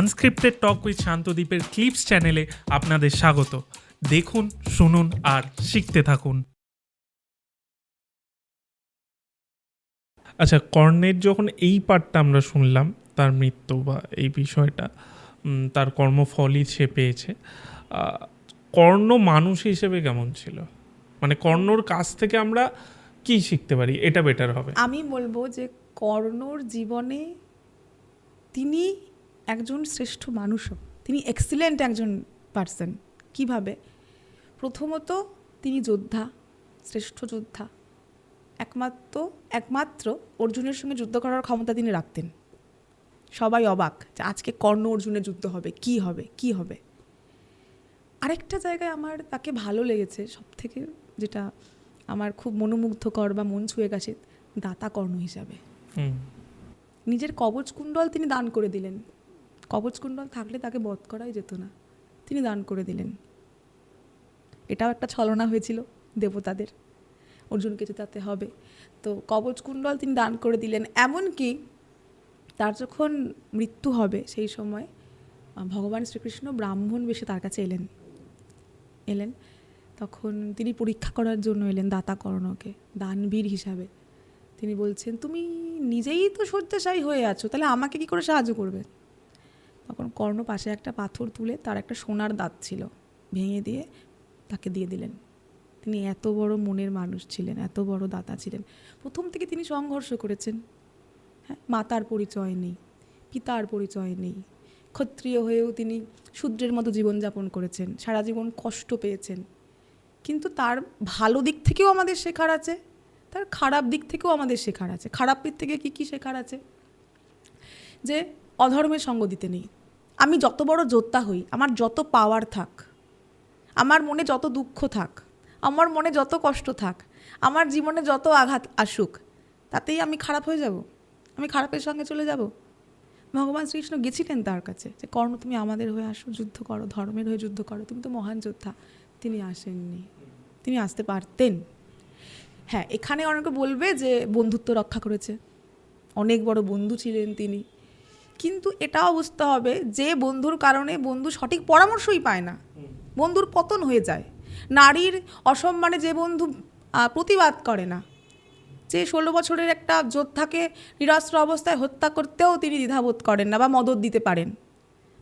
Unscripted talk with শান্তদ্বীপের clips চ্যানেলে আপনাদের স্বাগত। দেখুন, শুনুন আর শিখতে থাকুন। আচ্ছা কর্ণের যখন এই পার্টটা আমরা শুনলাম, তার মৃত্যু বা এই বিষয়টা তার কর্মফলই সে পেয়েছে কর্ণ মানুষ হিসেবে কেমন ছিল? মানে কর্ণর কাছ থেকে আমরা কি শিখতে পারি? এটা বেটার হবে। আমি বলব যে কর্ণর জীবনে তিনি একজন শ্রেষ্ঠ মানুষও। তিনি এক্সিলেন্ট একজন পার্সন কীভাবে? প্রথমত তিনি যোদ্ধা শ্রেষ্ঠ যোদ্ধা। একমাত্র একমাত্র অর্জুনের সঙ্গে যুদ্ধ করার ক্ষমতা তিনি রাখতেন। সবাই অবাক যে আজকে কর্ণ অর্জুনের যুদ্ধ হবে কি হবে কি হবে? আরেকটা জায়গায় আমার তাকে ভালো লেগেছে সব থেকে যেটা আমার খুব মনোমুগ্ধকর বা মন ছুঁয়ে গেছে দাতা কর্ণ হিসাবে। নিজের কবচ কুণ্ডল তিনি দান করে দিলেন। কবচ কুণ্ডল থাকলে তাকে বধ করাই যেত না। তিনি দান করে দিলেন। এটাও একটা ছলনা হয়েছিল দেবতাদের। অর্জুনকে জেতাতে হবে। তো কবচ কুণ্ডল তিনি দান করে দিলেন। এমনকি তার যখন মৃত্যু হবে সেই সময় ভগবান শ্রীকৃষ্ণ ব্রাহ্মণ বেশে তার কাছে এলেন। এলেন। তখন তিনি পরীক্ষা করার জন্য এলেন দাতা কর্ণকে দানবীর হিসাবে। তিনি বলছেন, তুমি নিজেই তো শয্যাশায়ী হয়ে আছো, তাহলে আমাকে কি করে সাহায্য করবে? তখন কর্ণ পাশে একটা পাথর তুলে তার একটা সোনার দাঁত ছিল, ভেঙে দিয়ে তাকে দিয়ে দিলেন। তিনি এত বড় মনের মানুষ ছিলেন, এত বড় দাতা ছিলেন। প্রথম থেকে তিনি সংঘর্ষ করেছেন। হ্যাঁ মাতার পরিচয় নেই, পিতার পরিচয় নেই। ক্ষত্রিয় হয়েও তিনি শূদ্রের মতো জীবনযাপন করেছেন, সারা জীবন কষ্ট পেয়েছেন। কিন্তু তার ভালো দিক থেকেও আমাদের শেখার আছে, তার খারাপ দিক থেকেও আমাদের শেখার আছে। খারাপ দিক থেকে কী কী শেখার আছে? যে অধর্মের সঙ্গ দিতে নেই। আমি যত বড় যোদ্ধা হই, আমার যত পাওয়ার থাক, আমার মনে যত দুঃখ থাক, আমার মনে যত কষ্ট থাক, আমার জীবনে যত আঘাত আসুক, তাতেই আমি খারাপ হয়ে যাব, আমি খারাপের সঙ্গে চলে যাব। ভগবান শ্রীকৃষ্ণ গেছিলেন তার কাছে যে, কর্ণ, তুমি আমাদের হয়ে আসো, যুদ্ধ করো, ধর্মের হয়ে যুদ্ধ করো, তুমি তো মহান যোদ্ধা, তিনি আসেননি, তিনি আসতে পারতেন। হ্যাঁ এখানে অনেকে বলবে যে, বন্ধুত্ব রক্ষা করেছে। অনেক বড় বন্ধু ছিলেন তিনি। কিন্তু এটাও বুঝতে হবে যে বন্ধুর কারণে বন্ধু সঠিক পরামর্শই পায় না। বন্ধুর পতন হয়ে যায়। নারীর অসম্মানে যে বন্ধু প্রতিবাদ করে না। যে ষোলো বছরের একটা যোদ্ধাকে নিরস্ত্র অবস্থায় হত্যা করতেও তিনি দ্বিধাবোধ করেন না বা মদত দিতে পারেন।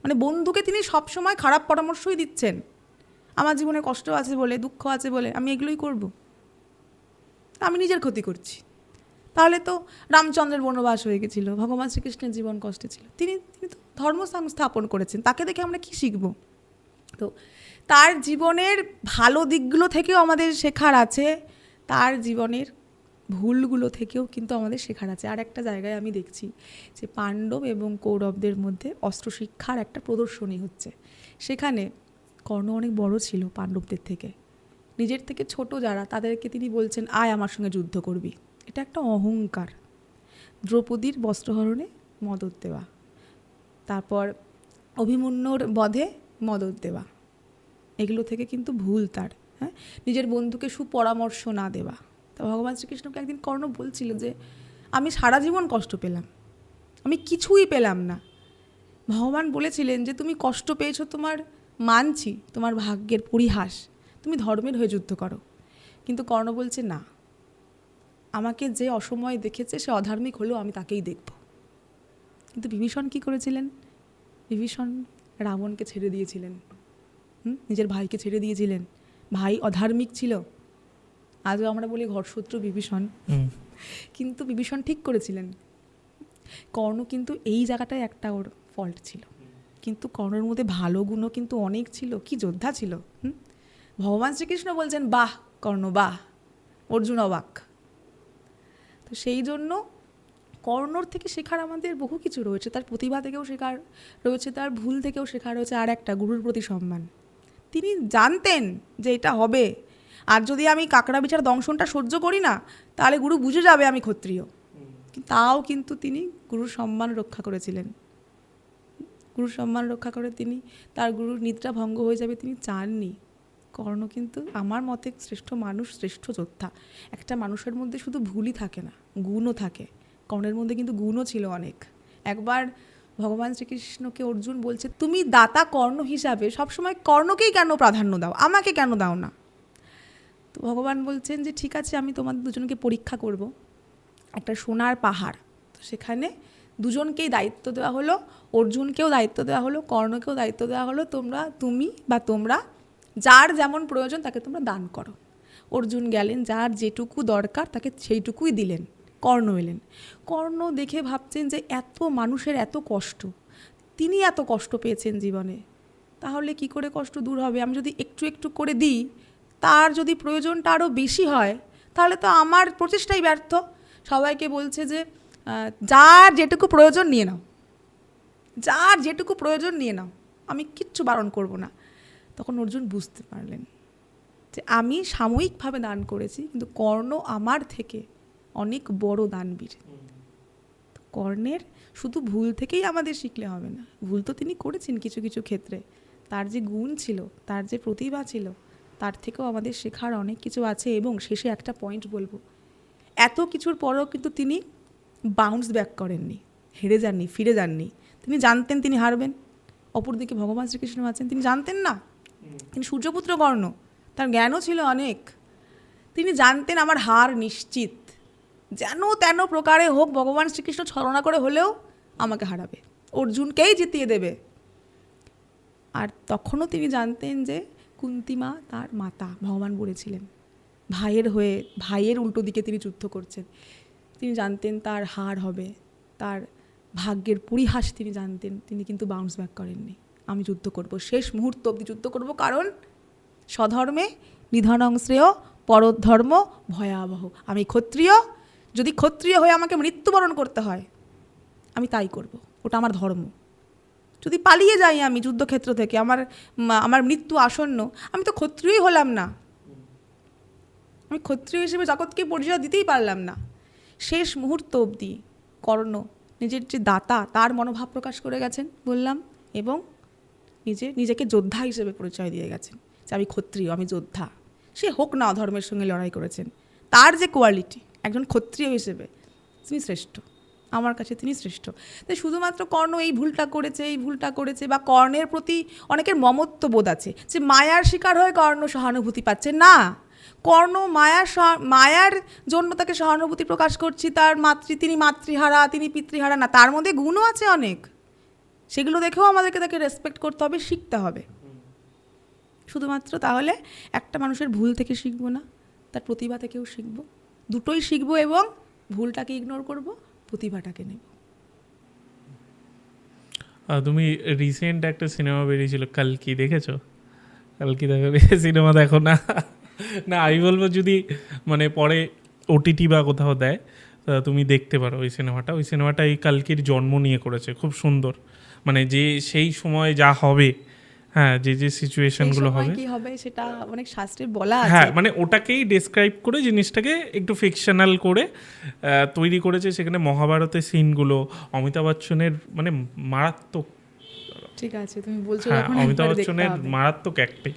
মানে বন্ধুকে তিনি সবসময় খারাপ পরামর্শই দিচ্ছেন। আমার জীবনে কষ্ট আছে বলে, দুঃখ আছে বলে আমি এগুলোই করব। আমি নিজের ক্ষতি করছি। তাহলে তো রামচন্দ্রের বনবাস হয়ে গেছিল, ভগবান শ্রীকৃষ্ণের জীবন কষ্টে ছিল। তিনি তিনি তো ধর্ম সংস্থাপন করেছেন, তাকে দেখে আমরা কি শিখব? তো তার জীবনের ভালো দিকগুলো থেকেও আমাদের শেখার আছে, তার জীবনের ভুলগুলো থেকেও কিন্তু আমাদের শেখার আছে। আর একটা জায়গায় আমি দেখছি যে পাণ্ডব এবং কৌরবদের মধ্যে অস্ত্র শিক্ষার একটা প্রদর্শনী হচ্ছে। সেখানে কর্ণ অনেক বড় ছিল পাণ্ডবদের থেকে। নিজের থেকে ছোট যারা, তাদেরকে তিনি বলছেন, আয় আমার সঙ্গে যুদ্ধ করবি। এটা একটা অহংকার। দ্রৌপদীর বস্ত্রহরণে মদত দেওয়া। তারপর অভিমন্যুর বধে মদত দেওয়া। এগুলো থেকে কিন্তু ভুল তার হ্যাঁ? নিজের বন্ধুকে সুপরামর্শ না দেওয়া। তা ভগবান শ্রীকৃষ্ণকে একদিন কর্ণ বলছিল যে, আমি সারা জীবন কষ্ট পেলাম। আমি কিছুই পেলাম না। ভগবান বলেছিলেন যে, তুমি কষ্ট পেয়েছ তোমার মানছি, তোমার ভাগ্যের পরিহাস। তুমি ধর্মের হয়ে যুদ্ধ করো। কিন্তু কর্ণ বলছে, না আমাকে যে অসময়ে দেখেছে সে অধার্মিক হলেও আমি তাকেই দেখব। কিন্তু বিভীষণ কি করেছিলেন? বিভীষণ রাবণকে ছেড়ে দিয়েছিলেন। হুম? নিজের ভাইকে ছেড়ে দিয়েছিলেন। ভাই অধার্মিক ছিল। আজও আমরা বলি ঘরশত্রু বিভীষণ। কিন্তু বিভীষণ ঠিক করেছিলেন। কর্ণ কিন্তু এই জায়গাটায় একটা ওর ফল্ট ছিল। কিন্তু কর্ণের মধ্যে ভালো গুণও কিন্তু অনেক ছিল কি যোদ্ধা ছিল হুম? ভগবান শ্রীকৃষ্ণ বলছেন বাহ কর্ণ বাহ। অর্জুন অবাক। তো সেই জন্য কর্ণর থেকে শেখার আমাদের বহু কিছু রয়েছে। তার প্রতিভা থেকেও শেখার রয়েছে, তার ভুল থেকেও শেখার রয়েছে, আর একটা গুরুর প্রতি সম্মান। তিনি জানতেন যে এটা হবে। আর যদি আমি কাকড়া বিছার দংশনটা সহ্য করি না, তাহলে গুরু বুঝে যাবে আমি ক্ষত্রিয়। তাও কিন্তু তিনি গুরুর সম্মান রক্ষা করেছিলেন। গুরুর সম্মান রক্ষা করে তিনি, তার গুরুর নিদ্রা ভঙ্গ হয়ে যাবে তিনি চাননি। কর্ণ কিন্তু আমার মতে শ্রেষ্ঠ মানুষ, শ্রেষ্ঠ যোদ্ধা। একটা মানুষের মধ্যে শুধু ভুলই থাকে না, গুণও থাকে। কর্ণের মধ্যে কিন্তু গুণও ছিল অনেক। একবার ভগবান শ্রীকৃষ্ণকে অর্জুন বলছে, তুমি দাতা কর্ণ হিসাবে সবসময় কর্ণকেই কেন প্রাধান্য দাও? আমাকে কেন দাও না? তো ভগবান বলছেন যে, ঠিক আছে, আমি তোমাদের দুজনকে পরীক্ষা করব। একটা সোনার পাহাড়। তো সেখানে দুজনকেই দায়িত্ব দেওয়া হলো, অর্জুনকেও দায়িত্ব দেওয়া হলো, কর্ণকেও দায়িত্ব দেওয়া হলো, তোমরা, তুমি বা তোমরা যার যেমন প্রয়োজন তাকে তোমরা দান করো। অর্জুন গেলেন, যার যেটুকু দরকার তাকে সেইটুকুই দিলেন, কর্ণ এলেন। কর্ণ দেখে ভাবছেন যে এত মানুষের এত কষ্ট, তিনি এত কষ্ট পেয়েছেন জীবনে। তাহলে কি করে কষ্ট দূর হবে? আমি যদি একটু একটু করে দিই, তার যদি প্রয়োজনটা আরও বেশি হয়, তাহলে তো আমার প্রচেষ্টাই ব্যর্থ। সবাইকে বলছে যে যার যেটুকু প্রয়োজন নিয়ে নাও। যার যেটুকু প্রয়োজন নিয়ে নাও। আমি কিচ্ছু বারণ করব না। তখন অর্জুন বুঝতে পারলেন যে আমি সাময়িকভাবে দান করেছি, কিন্তু কর্ণ আমার থেকে অনেক বড় দানবীর। কর্ণের শুধু ভুল থেকেই আমাদের শিখলে হবে না। ভুল তো তিনি করেছেন কিছু কিছু ক্ষেত্রে। তার যে গুণ ছিল, তার যে প্রতিভা ছিল, তার থেকেও আমাদের শেখার অনেক কিছু আছে এবং শেষে একটা পয়েন্ট বলব। এত কিছুর পরেও কিন্তু তিনি বাউন্স ব্যাক করেননি, হেরে যাননি, ফিরে যাননি। তিনি জানতেন তিনি হারবেন। অপরদিকে ভগবান শ্রীকৃষ্ণ আছেন, তিনি জানতেন না তিনি সূর্যপুত্র কর্ণ তার জ্ঞানও ছিল অনেক। তিনি জানতেন আমার হার নিশ্চিত, যেন তেন প্রকারে হোক ভগবান শ্রীকৃষ্ণ ছলনা করে হলেও আমাকে হারাবে, অর্জুনকেই জিতিয়ে দেবে। আর তখনও তিনি জানতেন যে কুন্তিমা তার মাতা, ভগবান বলেছিলেন ভাইয়ের হয়ে, ভাইয়ের উল্টো দিকে তিনি যুদ্ধ করছেন। তিনি জানতেন তার হার হবে, তার ভাগ্যের পরিহাস তিনি জানতেন, তিনি কিন্তু বাউন্স ব্যাক করেননি। আমি যুদ্ধ করব। শেষ মুহূর্ত অবধি যুদ্ধ করব কারণ স্বধর্মে নিধনং শ্রেয় পরধর্ম ভয়াবহ। আমি ক্ষত্রিয়, যদি ক্ষত্রিয় হয়ে আমাকে মৃত্যুবরণ করতে হয়, আমি তাই করব। ওটা আমার ধর্ম। যদি পালিয়ে যাই আমি যুদ্ধক্ষেত্র থেকে, আমার আমার মৃত্যু আসন্ন, আমি তো ক্ষত্রিয়ই হলাম না। আমি ক্ষত্রিয় হিসেবে জগৎকে পরিচয় দিতেই পারলাম না। শেষ মুহূর্ত অবধি কর্ণ নিজের যে দাতা, তার মনোভাব প্রকাশ করে গেছেন, বললাম, এবং নিজে, নিজেকে যোদ্ধা হিসেবে পরিচয় দিয়ে গেছেন। যে আমি ক্ষত্রিয়, আমি যোদ্ধা। সে হোক না অধর্মের সঙ্গে লড়াই করেছেন। তার যে কোয়ালিটি একজন ক্ষত্রিয় হিসেবে, তিনি শ্রেষ্ঠ। আমার কাছে তিনি শ্রেষ্ঠ। তাই শুধুমাত্র কর্ণ এই ভুলটা করেছে, এই ভুলটা করেছে, বা কর্ণের প্রতি অনেকের মমত্ব বোধ আছে যে মায়ার শিকার হয়ে কর্ণ সহানুভূতি পাচ্ছে। না! কর্ণ মায়ার মায়ার জন্য তাকে সহানুভূতি প্রকাশ করছি, তার মাতৃ, তিনি মাতৃহারা, তিনি পিতৃহারা, না, তার মধ্যে গুণও আছে অনেক। সেগুলো দেখেও আমাদেরকে তাকে রেসপেক্ট করতে হবে, শিখতে হবে। শুধুমাত্র তাহলে একটা মানুষের ভুল থেকে শিখব না, তার প্রতিভা থেকেও শিখব। দুটোই শিখব এবং ভুলটাকে ইগনোর করব, প্রতিভাটাকে নেব। তুমি রিসেন্ট একটা সিনেমা বেরিয়েছিল, কালকি, দেখেছ? কালকি দেখো সিনেমা দেখো না। না, আমি বলব যদি মানে পরে ওটিটি বা কোথাও দেয় তুমি দেখতে পারো ওই সিনেমাটা ওই সিনেমাটা এই কালকির জন্ম নিয়ে করেছে, খুব সুন্দর। মানে যে সেই সময় যা হবে হ্যাঁ যে যে সিচুয়েশনগুলো হবে। কি হবে সেটা অনেক শাস্ত্রে বলা হ্যাঁ মানে ওটাকেই ডেসক্রাইব করে জিনিসটাকে একটু ফিকশনাল করে তৈরি করেছে সেখানে মহাভারতের সিনগুলো অমিতাভ বচ্চনের মানে মারাত্মক ঠিক আছে তুমি বলছো হ্যাঁ অমিতাভ বচ্চনের মারাত্মক অ্যাক্টিং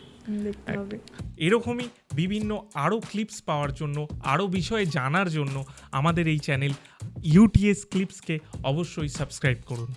এরকমই বিভিন্ন আরও ক্লিপস পাওয়ার জন্য আরও বিষয়ে জানার জন্য আমাদের এই চ্যানেল ইউটিএস ক্লিপসকে অবশ্যই সাবস্ক্রাইব করুন।